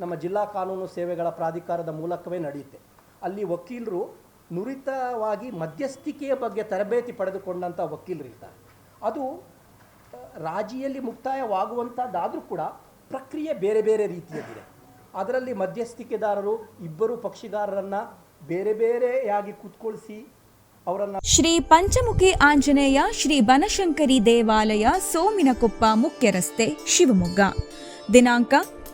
ನಮ್ಮ ಜಿಲ್ಲಾ ಕಾನೂನು ಸೇವೆಗಳ ಪ್ರಾಧಿಕಾರದ ಮೂಲಕವೇ ನಡೆಯುತ್ತೆ. ಅಲ್ಲಿ ವಕೀಲರು ನುರಿತವಾಗಿ ಮಧ್ಯಸ್ಥಿಕೆಯ ಬಗ್ಗೆ ತರಬೇತಿ ಪಡೆದುಕೊಂಡಂಥ ವಕೀಲರು ಇರ್ತಾರೆ. ಅದು ರಾಜಿಯಲ್ಲಿ ಮುಕ್ತಾಯವಾಗುವಂಥದ್ದಾದರೂ ಕೂಡ ಪ್ರಕ್ರಿಯೆ ಬೇರೆ ಬೇರೆ ರೀತಿಯಲ್ಲಿದೆ. ಅದರಲ್ಲಿ ಮಧ್ಯಸ್ಥಿಕೆದಾರರು, ಇಬ್ಬರು ಪಕ್ಷಿಗಾರರನ್ನು ಬೇರೆ ಬೇರೆಯಾಗಿ ಕೂತ್ಕೊಳಿಸಿ ಅವರನ್ನು ಶ್ರೀ ಪಂಚಮುಖಿ ಆಂಜನೇಯ ಶ್ರೀ ಬನಶಂಕರಿ ದೇವಾಲಯ ಸೋಮಿನಕೊಪ್ಪ ಮುಖ್ಯ ರಸ್ತೆ ಶಿವಮೊಗ್ಗ. ದಿನಾಂಕ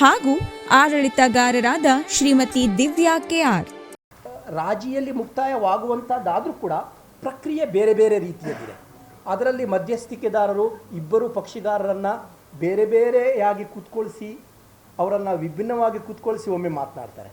ಹಾಗೂ ಆಡಳಿತಗಾರರಾದ ಶ್ರೀಮತಿ ದಿವ್ಯಾ ಕೆಆರ್ ರಾಜಿಯಲ್ಲಿ ಮುಕ್ತಾಯವಾಗುವಂಥದ್ದಾದರೂ ಕೂಡ ಪ್ರಕ್ರಿಯೆ ಬೇರೆ ಬೇರೆ ರೀತಿಯಲ್ಲಿದೆ. ಅದರಲ್ಲಿ ಮಧ್ಯಸ್ಥಿಕೆದಾರರು, ಇಬ್ಬರು ಪಕ್ಷಿಗಾರರನ್ನು ಬೇರೆ ಬೇರೆಯಾಗಿ ಕೂತ್ಕೊಳಿಸಿ, ಅವರನ್ನು ವಿಭಿನ್ನವಾಗಿ ಕೂತ್ಕೊಳಿಸಿ ಒಮ್ಮೆ ಮಾತನಾಡ್ತಾರೆ.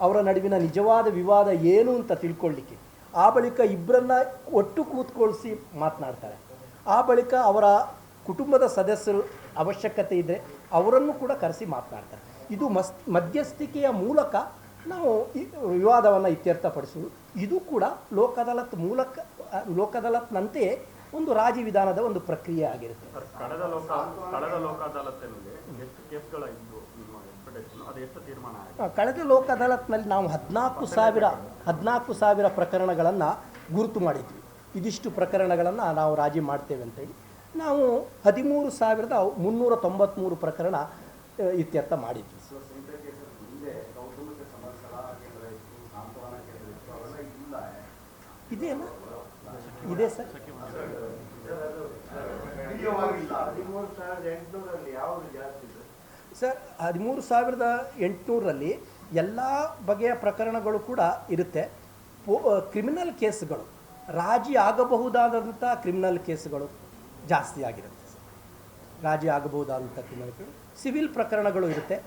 ಅವರ ನಡುವಿನ ನಿಜವಾದ ವಿವಾದ ಏನು ಅಂತ ತಿಳ್ಕೊಳ್ಳಿಕ್ಕೆ ಆ ಬಳಿಕ ಇಬ್ಬರನ್ನ ಒಟ್ಟು ಕೂತ್ಕೊಳಿಸಿ ಮಾತನಾಡ್ತಾರೆ. ಆ ಬಳಿಕ ಅವರ ಕುಟುಂಬದ ಸದಸ್ಯರು ಅವಶ್ಯಕತೆ ಇದ್ದರೆ ಅವರನ್ನು ಕೂಡ ಕರೆಸಿ ಮಾತನಾಡ್ತಾರೆ. ಇದು ಮಸ್ ಮಧ್ಯಸ್ಥಿಕೆಯ ಮೂಲಕ ನಾವು ವಿವಾದವನ್ನು ಇತ್ಯರ್ಥಪಡಿಸುವುದು ಇದು ಕೂಡ ಲೋಕ್ ಅದಾಲತ್ ಮೂಲಕ ಲೋಕದಲತ್ನಂತೆಯೇ ಲೋಕ್ ಅದಾಲತ್ನಂತೆಯೇ ಒಂದು ರಾಜಿ ವಿಧಾನದ ಒಂದು ಪ್ರಕ್ರಿಯೆ ಆಗಿರುತ್ತೆ. ಕಳೆದ ಲೋಕ ಅದಾಲತ್ನಲ್ಲಿ ಎಷ್ಟು ಕಳೆದ ಲೋಕ್ ಅದಾಲತ್ನಲ್ಲಿ ನಾವು ಹದಿನಾಲ್ಕು ಸಾವಿರ ಹದಿನಾಲ್ಕು ಸಾವಿರ ಪ್ರಕರಣಗಳನ್ನು ಗುರುತು ಮಾಡಿದ್ವಿ. ಇದಿಷ್ಟು ಪ್ರಕರಣಗಳನ್ನು ನಾವು ರಾಜಿ ಮಾಡ್ತೇವೆ ಅಂತೇಳಿ ನಾವು ಹದಿಮೂರು ಸಾವಿರದ ಮುನ್ನೂರ ತೊಂಬತ್ತ್ಮೂರು ಪ್ರಕರಣ ಇತ್ಯರ್ಥ ಮಾಡಿದ್ವಿ. ಇದೆಯಲ್ಲ? ಇದೆ ಸರ್. ಸರ್ ಹದಿಮೂರು ಸಾವಿರದ ಎಂಟುನೂರರಲ್ಲಿ ಎಲ್ಲ ಬಗೆಯ ಪ್ರಕರಣಗಳು ಕೂಡ ಇರುತ್ತೆ. ಪೋ ಕ್ರಿಮಿನಲ್ ಕೇಸ್ಗಳು. ರಾಜಿ ಆಗಬಹುದಾದಂಥ ಕ್ರಿಮಿನಲ್ ಕೇಸ್ಗಳು. ಜಾಸ್ತಿ ಆಗಿರುತ್ತೆ. ರಾಜಿ ಆಗಬಹುದಾದಂಥ ಅಂತ ಕೇಸ್ ಸಿವಿಲ್ ಪ್ರಕರಣಗಳು ಇರುತ್ತೆ.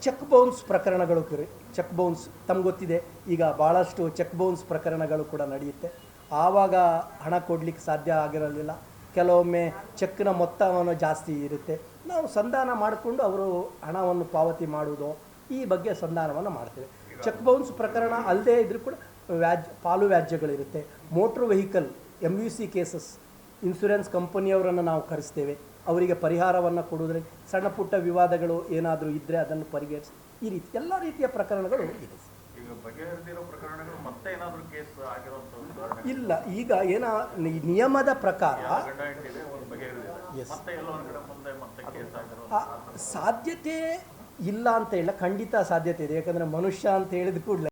ಚೆಕ್ ಬೌನ್ಸ್ ಪ್ರಕರಣಗಳು ಕಿರಿ- ಚೆಕ್ ಬೌನ್ಸ್ ತಮ್ಗೆ ಗೊತ್ತಿದೆ. ಈಗ ಭಾಳಷ್ಟು ಚೆಕ್ ಬೌನ್ಸ್ ಪ್ರಕರಣಗಳು ಕೂಡ ನಡೆಯುತ್ತೆ. ಆವಾಗ ಹಣ ಕೊಡಲಿಕ್ಕೆ ಸಾಧ್ಯ ಆಗಿರಲಿಲ್ಲ. ಕೆಲವೊಮ್ಮೆ ಚೆಕ್ನ ಮೊತ್ತವನ್ನು ಜಾಸ್ತಿ ಇರುತ್ತೆ. ನಾವು ಸಂಧಾನ ಮಾಡಿಕೊಂಡು ಅವರು ಹಣವನ್ನು ಪಾವತಿ ಮಾಡುವುದು, ಈ ಬಗ್ಗೆ ಸಂಧಾನವನ್ನು ಮಾಡ್ತೇವೆ. ಚೆಕ್ ಬೌನ್ಸ್ ಪ್ರಕರಣ ಅಲ್ಲದೆ ಇದ್ರೂ ಕೂಡ ವ್ಯಾಜ್ಯ ಪಾಲು ವ್ಯಾಜ್ಯಗಳಿರುತ್ತೆ. Motor vehicle M U C cases insurance ಕಂಪನಿಯವರನ್ನು ನಾವು ಕರೆಸ್ತೇವೆ. ಅವರಿಗೆ ಪರಿಹಾರವನ್ನು ಕೊಡೋದ್ರೆ ಸಣ್ಣ ಪುಟ್ಟ ವಿವಾದಗಳು ಏನಾದರೂ ಇದ್ದರೆ ಅದನ್ನು ಪರಿಗಣಿಸಿ. ಈ ರೀತಿ ಎಲ್ಲ ರೀತಿಯ ಪ್ರಕರಣಗಳು ಇದೆ. ಇಲ್ಲ ಈಗ ಏನ ನಿಯಮದ ಪ್ರಕಾರ ಸಾಧ್ಯತೆ ಇಲ್ಲ ಅಂತ ಹೇಳ ಖಂಡಿತ ಸಾಧ್ಯತೆ ಇದೆ. ಯಾಕಂದ್ರೆ ಮನುಷ್ಯ ಅಂತ ಹೇಳಿದ ಕೂಡಲೇ